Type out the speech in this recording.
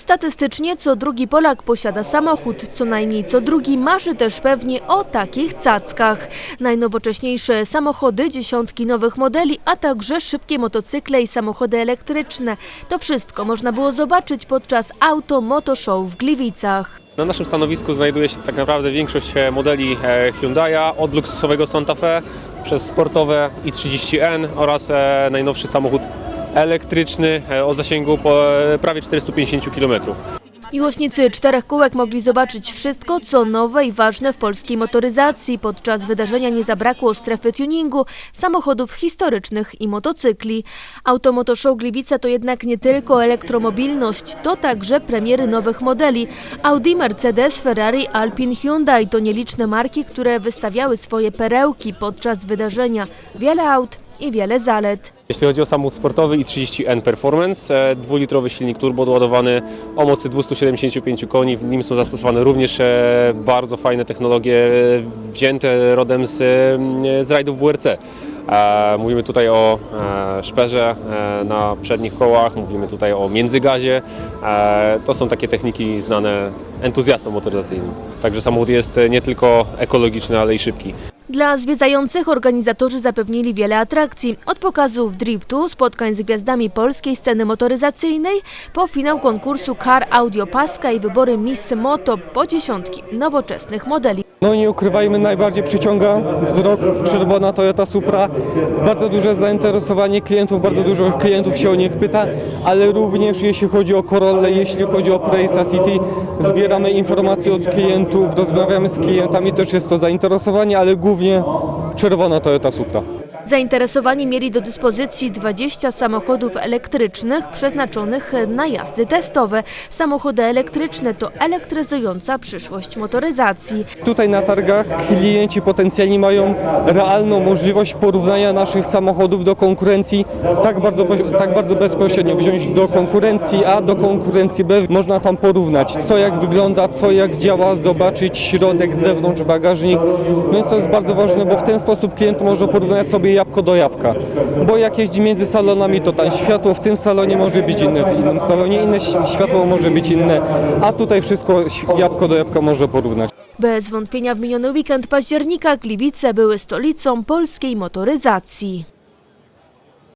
Statystycznie co drugi Polak posiada samochód, co najmniej co drugi marzy też pewnie o takich cackach. Najnowocześniejsze samochody, dziesiątki nowych modeli, a także szybkie motocykle i samochody elektryczne. To wszystko można było zobaczyć podczas Auto Moto Show w Gliwicach. Na naszym stanowisku znajduje się tak naprawdę większość e, modeli e, Hyundai'a, od luksusowego Santa Fe przez sportowe i30N oraz e, najnowszy samochód elektryczny e, o zasięgu e, prawie 450 km. Miłośnicy czterech kółek mogli zobaczyć wszystko, co nowe i ważne w polskiej motoryzacji. Podczas wydarzenia nie zabrakło strefy tuningu, samochodów historycznych i motocykli. Automoto Show Gliwice to jednak nie tylko elektromobilność, to także premiery nowych modeli. Audi, Mercedes, Ferrari, Alpine, Hyundai to nieliczne marki, które wystawiały swoje perełki podczas wydarzenia. Wiele aut i wiele zalet. Jeśli chodzi o samochód sportowy i30N Performance, e, dwulitrowy silnik turbo doładowany o mocy 275 koni. W nim są zastosowane również e, bardzo fajne technologie e, wzięte rodem z, e, z rajdów WRC. Mówimy tutaj o szperze na przednich kołach, mówimy tutaj o międzygazie. To są takie techniki znane entuzjastom motoryzacyjnym. Także samochód jest nie tylko ekologiczny, ale i szybki. Dla zwiedzających organizatorzy zapewnili wiele atrakcji. Od pokazów driftu, spotkań z gwiazdami polskiej sceny motoryzacyjnej, po finał konkursu Car Audio Paska i wybory Miss Moto po dziesiątki nowoczesnych modeli. No nie ukrywajmy, najbardziej przyciąga wzrok czerwona Toyota Supra. Bardzo duże zainteresowanie klientów, bardzo dużo klientów się o nich pyta, ale również jeśli chodzi o Corolle, jeśli chodzi o Prejsa City, zbieramy informacje od klientów, rozmawiamy z klientami, też jest to zainteresowanie, ale głównie czerwona Toyota Supra. Zainteresowani mieli do dyspozycji 20 samochodów elektrycznych przeznaczonych na jazdy testowe. Samochody elektryczne to elektryzująca przyszłość motoryzacji. Tutaj na targach klienci potencjalni mają realną możliwość porównania naszych samochodów do konkurencji tak bardzo, tak bardzo bezpośrednio, wziąć do konkurencji A, do konkurencji B. Można tam porównać co jak wygląda, co jak działa, zobaczyć środek, zewnątrz, bagażnik. Więc to jest bardzo ważne, bo w ten sposób klient może porównać sobie jabłko do jabłka. Bo jak jeździ między salonami, to tam światło w tym salonie może być inne, w innym salonie inne światło może być inne, a tutaj wszystko jabłko do jabłka może porównać. Bez wątpienia w miniony weekend października Gliwice były stolicą polskiej motoryzacji.